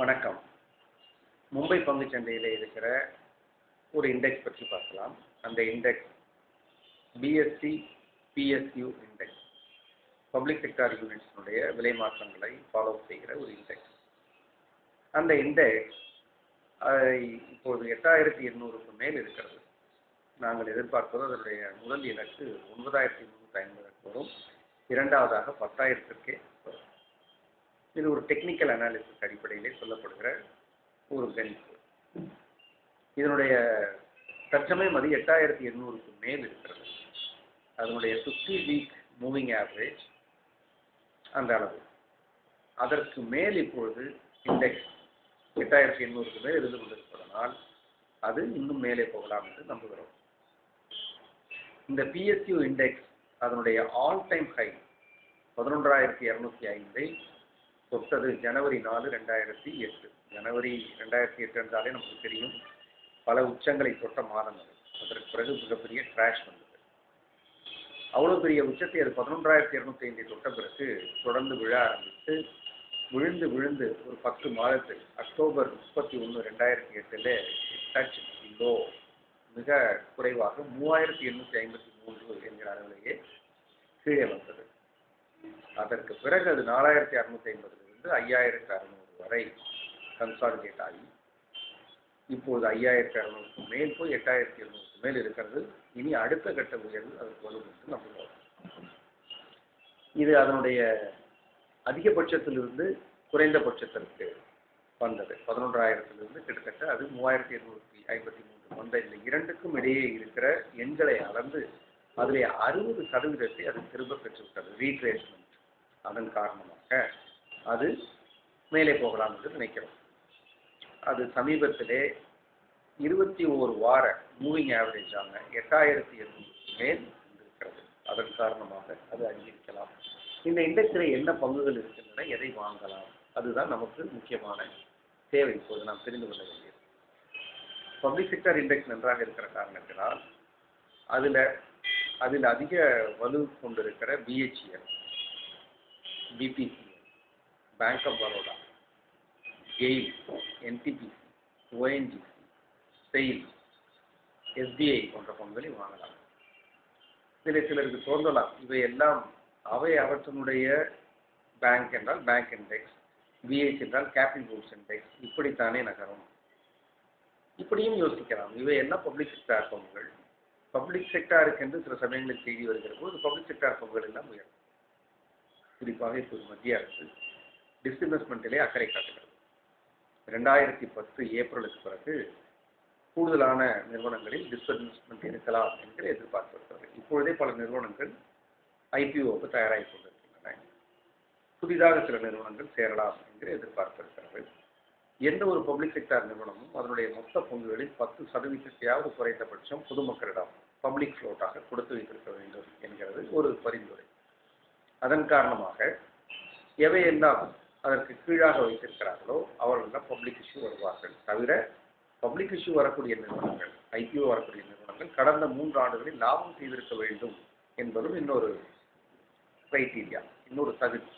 வணக்கம். மும்பை பங்குச்சந்தையில் இருக்கிற ஒரு இண்டெக்ஸ் பற்றி பார்க்கலாம். அந்த index PSC PSU index public sector யூனிட்ஸினுடைய விலை மாற்றங்களை ஃபாலோ செய்கிற ஒரு இண்டெக்ஸ் அந்த இண்டெக்ஸ் இப்போது எட்டாயிரத்தி எண்ணூறுக்கு மேல் இருக்கிறது. நாங்கள் எதிர்பார்ப்பது அதனுடைய முதல் இலக்கு ஒன்பதாயிரத்தி முந்நூற்றி ஐம்பதுக்கு வரும். இரண்டாவதாக பத்தாயிரத்திற்கே வரும். இது ஒரு டெக்னிக்கல் அனாலிசிஸ் அடிப்படையிலே சொல்லப்படுகிற ஒரு கணிப்பு. இதனுடைய தற்சமயம் அது எட்டாயிரத்தி எண்ணூறுக்கு மேல் இருக்கிறது. அதனுடைய ஃபிஃப்டி வீக் மூவிங் ஆவரேஜ் அந்த அளவு. அதற்கு மேல் இப்பொழுது இண்டெக்ஸ் எட்டாயிரத்தி எண்ணூறுக்கு மேல் இருந்து கொண்டிருப்பதனால் அது இன்னும் மேலே போகலாம் என்று நம்புகிறோம். இந்த பிஎஸ்யூ இண்டெக்ஸ் அதனுடைய ஆல் டைம் ஹை பதினொன்றாயிரத்தி இரநூத்தி ஐந்தை தொட்டது ஜனவரி நாலு ரெண்டாயிரத்தி எட்டு. ஜனவரி ரெண்டாயிரத்தி எட்டு என்றாலே நமக்கு தெரியும் பல உச்சங்களை தொட்ட மாதம் அது. அதற்கு பிறகு மிகப்பெரிய கிராஷ் வந்தது. அவ்வளோ பெரிய உச்சத்தை அது பதினொன்றாயிரத்தி இரநூத்தி ஐந்தை தொட்ட பிறகு தொடர்ந்து விழ ஆரம்பித்து விழுந்து விழுந்து ஒரு பத்து மாதத்தில் அக்டோபர் முப்பத்தி ஒன்று ரெண்டாயிரத்தி எட்டில் டச் லோ மிக குறைவாக மூவாயிரத்தி எண்ணூற்றி ஐம்பத்தி மூன்று என்கிற அளவிலேயே கீழே வந்தது. அதற்கு பிறகு அது நாலாயிரத்தி அறுநூத்தி ஐம்பதுலேருந்து ஐயாயிரத்தி அறுநூறு வரை கன்சாலிடேட் ஆகி இப்போது ஐயாயிரத்தி அறுநூறுக்கு மேல் போய் எட்டாயிரத்தி எழுநூறுக்கு மேல் இருக்கிறது. இனி அடுத்த கட்ட உயர்வு அதற்கு வரும் என்று நம்புகிறோம் இது அதனுடைய அதிகபட்சத்திலிருந்து குறைந்தபட்சத்திற்கு வந்தது. பதினொன்றாயிரத்திலிருந்து கிட்டத்தட்ட அது மூவாயிரத்தி எண்ணூற்றி ஐம்பத்தி மூன்று வந்த இந்த இரண்டுக்கும் இடையே இருக்கிற எண்களை அளந்து அதிலே அறுபது சதவீதத்தை அது திரும்ப பெற்றுவிட்டது. ரீட்ரேஷன் அதன் காரணமாக அது மேலே போகலாம் என்று நினைக்கிறோம். அது சமீபத்திலே இருபத்தி ஓரு வார மூவிங் ஆவரேஜான எட்டாயிரத்தி எண்ணூறுக்கு மேல் இருக்கிறது அதன் காரணமாக அது அங்கீகரிக்கலாம் இந்த இண்டெக்ஸில் என்ன பங்குகள் இருக்கின்றன எதை வாங்கலாம் அதுதான் நமக்கு முக்கியமான தேவை. இப்போது நாம் தெரிந்து கொள்ள வேண்டியது. பப்ளிக் செக்டர் இண்டெக்ஸ் நன்றாக இருக்கிற காரணத்தினால் அதில் அதில் அதிக வலு கொண்டிருக்கிற BHEL BPC bank of Baroda GAIL NTPC ONGC SAIL SBI போன்ற பங்குகளை வாங்கலாம். இதில் சிலருக்கு தோன்றலாம். இவை எல்லாம் அவை அவற்றினுடைய பேங்க் என்றால் பேங்க் இண்டெக்ஸ் பிஹெச் என்றால் கேபிட்டல் கூட்ஸ் இண்டெக்ஸ் இப்படித்தானே நகரும். இப்படியும் யோசிக்கலாம். இவை எல்லாம் பப்ளிக் செக்டார் பங்குகள்? பப்ளிக் செக்டாருக்கு என்று சில சமயங்களில் செய்தி வருகிற போது பப்ளிக் செக்டார் பங்குகள் எல்லாம் உயரும். குறிப்பாக இப்போது மத்திய அரசு டிஸ்இன்வெஸ்ட்மெண்ட்டிலே அக்கறை காட்டுகிறது. ரெண்டாயிரத்தி பத்து ஏப்ரலுக்கு பிறகு கூடுதலான நிறுவனங்களில் டிஸ்இன்வெஸ்ட்மெண்ட் இருக்கலாம் என்கிற எதிர்பார்ப்பு. இருக்கிறது இப்பொழுதே பல நிறுவனங்கள் ஐபிஓவுக்கு தயாராகி கொண்டிருக்கின்றன. புதிதாக சில நிறுவனங்கள் சேரலாம் என்கிற எதிர்பார்ப்பு இருக்கிறது. எந்த ஒரு பப்ளிக் செக்டார் நிறுவனமும் அதனுடைய மொத்த பங்குகளில் பத்து சதவீதத்தையாவது குறைந்தபட்சம் பொதுமக்களிடம் பப்ளிக் ஃப்ளோட்டாக கொடுத்து வைத்திருக்க வேண்டும் என்கிறது ஒரு பரிந்துரை. அதன் காரணமாக எவையெல்லாம் அதற்கு கீழாக வைத்திருக்கிறார்களோ அவர்கள் பப்ளிக் இஷ்யூ வருவார்கள். தவிர பப்ளிக் இஷ்யூ வரக்கூடிய நிறுவனங்கள் ஐபிஓ வரக்கூடிய நிறுவனங்கள் கடந்த மூன்று ஆண்டுகளில் லாபம் செய்திருக்க வேண்டும் என்பதும் இன்னொரு கிரைட்டீரியா இன்னொரு தகுதி.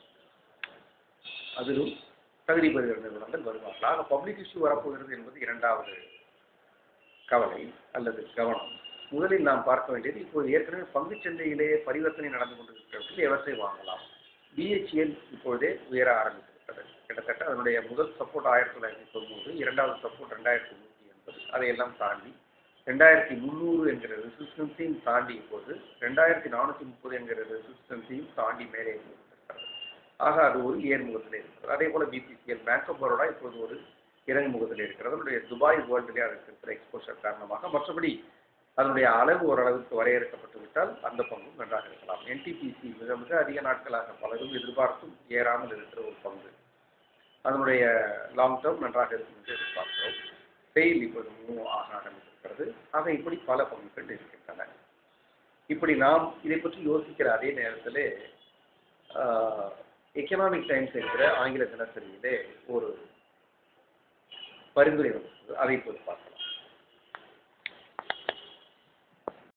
அதிலும் தகுதி பெறுகிற நிறுவனங்கள் வருவார்கள்? ஆக பப்ளிக் இஷ்யூ வரப்போகிறது என்பது இரண்டாவது கவலை அல்லது கவனம். முதலில் நாம் பார்க்க வேண்டியது இப்போது ஏற்கனவே பங்குச்சந்தையிலேயே பரிவர்த்தனை நடந்து கொண்டிருக்கிறவர்கள் எவற்றை வாங்கலாம். பிஹெச்எல் இப்பொழுதே உயர ஆரம்பித்திருக்கிறது. கிட்டத்தட்ட அதனுடைய முதல் சப்போர்ட் ஆயிரத்தி தொள்ளாயிரத்தி தொண்ணூறு இரண்டாவது சப்போர்ட் ரெண்டாயிரத்தி நூற்றி எண்பது அதையெல்லாம் தாண்டி ரெண்டாயிரத்தி முந்நூறு என்கிற ரெசிஸ்டன்ஸையும் தாண்டி இப்போது ரெண்டாயிரத்தி நானூற்றி முப்பது என்கிற ரெசிஸ்டன்ஸையும் தாண்டி மேலே இருக்கிறது. ஆக அது ஒரு ஏர்முகத்தில் இருக்கிறது. அதே போல் பிபிசிஎல் பேங்க் ஆஃப் பரோடா இப்போது ஒரு இறங்குமுகத்தில் இருக்கிறது. அதனுடைய துபாய் வேர்ல்டுலேயே அதற்கு இருக்கிற எக்ஸ்போஷர் காரணமாக மற்றபடி அதனுடைய அளவு ஓரளவுக்கு வரையறுக்கப்பட்டு விட்டால் அந்த பங்கும் நன்றாக இருக்கலாம். என்டிபிசி மிக மிக அதிக நாட்களாக பலரும் எதிர்பார்த்தும் ஏறாமல் இருக்கிற ஒரு பங்கு. அதனுடைய லாங் டேர்ம் நன்றாக இருக்கும் என்று எதிர்பார்க்கிறோம். செயல் இப்போது மூவ் ஆக ஆரம்பித்திருக்கிறது ஆக இப்படி பல பங்குகள் இருக்கின்றன. இப்படி நாம் இதை பற்றி யோசிக்கிற அதே நேரத்தில் எக்கனாமிக் டைம்ஸ் இருக்கிற ஆங்கில தினசரியிலே ஒரு பரிந்துரை வந்தது அதை இப்போது பார்க்கலாம்.